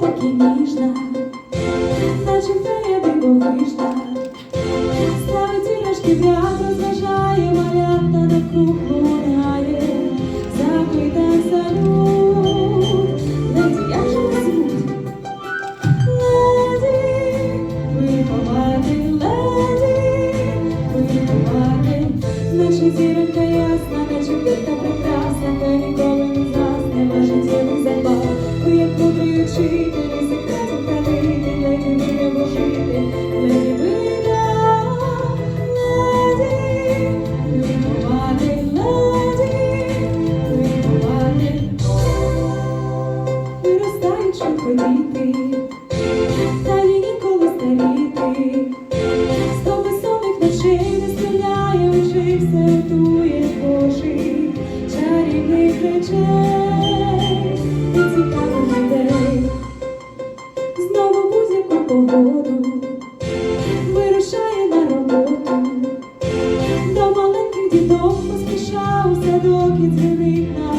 так таки ніжна, наче фея дивовижна, ставить іграшки для розважає. хочу ходити, далі ніколи старіти, сто весомих ночей не стріляє, очей все тує Божий, чарівних речей і цікавих людей, знову будь-яку погоду вирушає на роботу, до маленьких діток поспішав садок і дзвінить на.